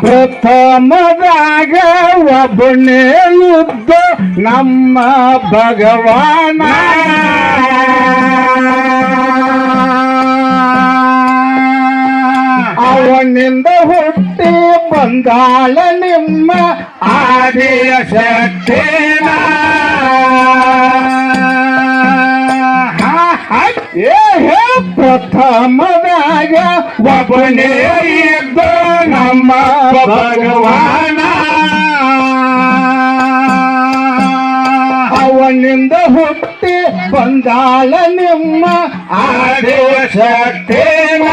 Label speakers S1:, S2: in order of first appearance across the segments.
S1: ಪ್ರಥಮದಾಗ ಒಬ್ಬನೇ ಯುದ್ಧ ನಮ್ಮ ಭಗವಾನ. ಅವನಿಂದ ಹುಟ್ಟಿ ಬಂದಾಳ ನಿಮ್ಮ ಆದಿಯ ಪ್ರಥಮ ಪ್ರಥಮದಾಗ ಒಬ್ಬನೇ ಭಗವಾನ ಅವನಿಂದ ಹುಟ್ಟಿ ಬಂದಾಳ ನಿಮ್ಮ ಆದಿಯ ಶಕ್ತಿನ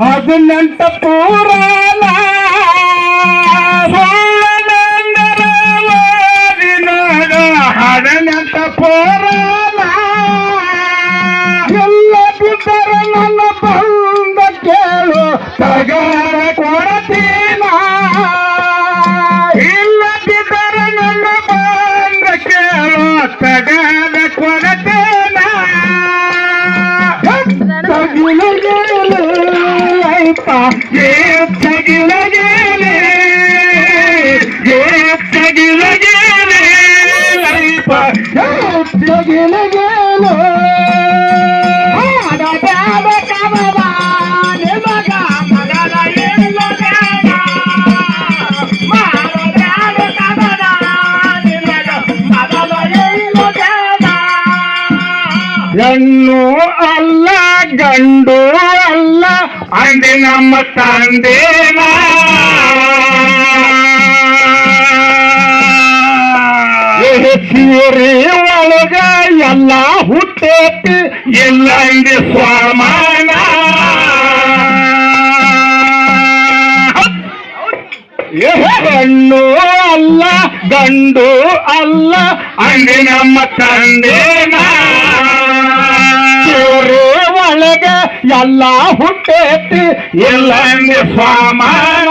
S1: ಹದಿನೆಂಟು ಪುರಾಣ. నన్ను అల్లా గండు అల్ల ತಗಿಲಗೇಲೆ ಆಯ್ತ ಏ ತಗಿಲಗೇಲೆ ಆಡಬ್ಯಾಡ ಕಮಲ ನಿಮಗ ಮಗನ ಇಲ್ಲದೇನ ಮಾಡಬ್ಯಾಡ ಕಮಲ ನಿಮಗ ಮಗನ ಇಲ್ಲದೇನ ಹೆಣ್ಣು ಅಲ್ಲ ಗಂಡು ಅಲ್ಲ ಅಂದೆ ನಮ್ಮ ತಂದೆನ ಸೀರೆ ಒಳಗ ಎಲ್ಲ ಹುಟ್ಟೇತಿ ಎಲ್ಲ ಅಂದೆ ಸ್ವಾಮಾನ ಹೆಣ್ಣು ಅಲ್ಲ ಗಂಡು ಅಲ್ಲ ಅಂದೆ ನಮ್ಮ ತಂದೆನ ಚೂರು ಒಳಗ ಎಲ್ಲ ಹುಟ್ಟೇತಿ ಎಲ್ಲ ಅಂದೆ ಸ್ವಾಮಾನ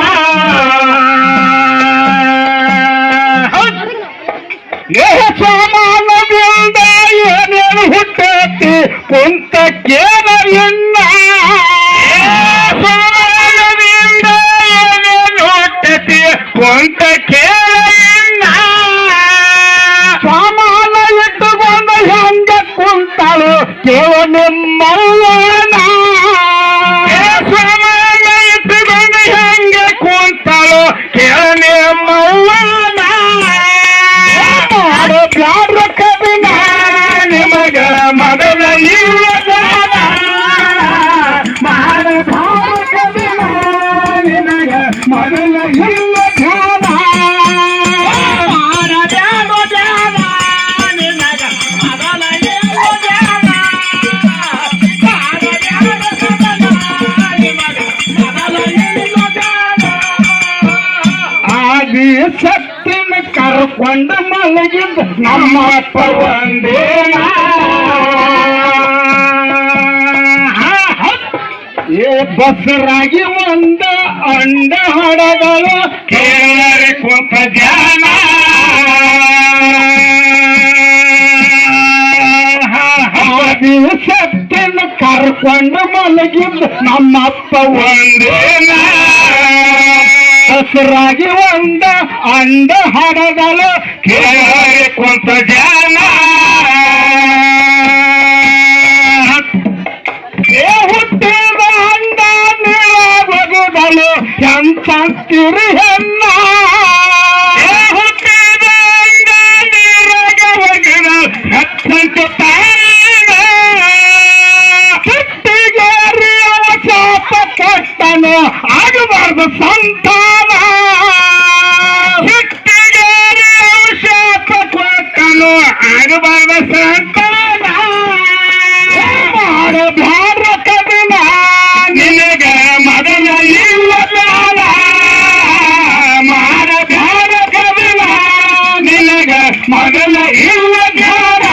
S1: ಏ ಸಮಾನದಿಂದ ಏನೇನು ಹುಟ್ಟೈತಿ ಕುಂತಕ್ಕೇನ ಇನ್ನ ಸಮಾನದಿಂದ ಏನೇನು ಹುಟ್ಟೈತಿ ಕುಂತಕ್ಕೇನ சத்தின் கருப்பண்டு மலையில் நம்ம அப்ப வந்தேனா ಬಸರಾಗಿ ಒಂದ ಅಂಡ ಹಡಗಳು ಕೇಳರೆ ಕುಂತ ಜಾನ ಸತ್ತಿನ ಕರ್ಕೊಂಡು ಮಲಗಿದ್ದ ನಮ್ಮ ಅಪ್ಪ ಒಂದೇನ ಹಸರಾಗಿ ಒಂದ ಅಂಡ ಹಡಗಳು ಕೇಳರೆ ಕುಂತ ಜನ ನೀಳಾಗದಲು ಎಂತಿರಿ ಹೆಣ್ಣ ಇಲ್ಲ ಬ್ಯಾಡ.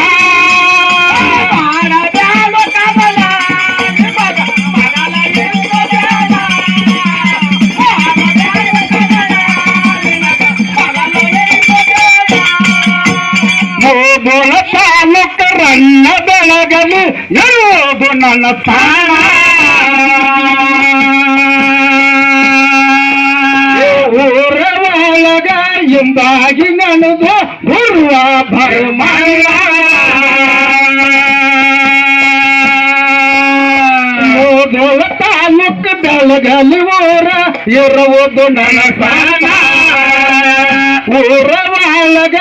S1: ತಾಲೂಕ ರನ್ನ ಬೆಳಗಲಿ ಇರುವುದು ನನ್ನ ಎಂಬಾಗಿ ನನಗೆ ಗುರುವ ಭರಮಲ್ಲ ಮೂದಲ ತಾಲೂಕ ಬೆಳಗಲಿ ಊರ, ಇರುವುದು ನನ್ನ ಸ್ಥಾನ ಊರ ಒಳಗ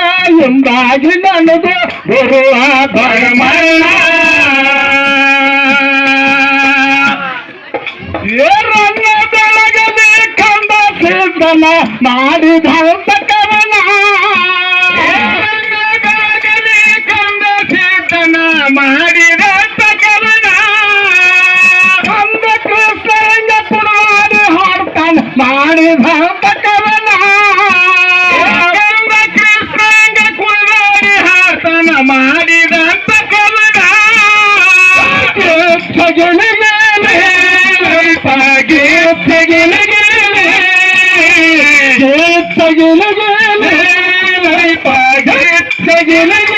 S1: ಎಂಬಾಗಿ ನನಗೆ ಗುರುವ ಭರಮಲ್ಲ ಏರನ್ನ ಬೆಳಗಲಿ ಕಂದ ಸಿದ್ದನ ಮಾಡಿದ ಮಾಡಿದ ಕವನ ಕಂದ ಕೃಷ್ಣ ಕುಳ್ಳಾಡಿ ಹಾಡ್ತಾನ ಮಾಡಿದಂತ ಕವನ ತೆಗಿಲಿ ಮೇಲೆ ಪಾಗಿ ತೆಗಿಲಿ ಮೇಲೆ ತೆಗಿಲಿ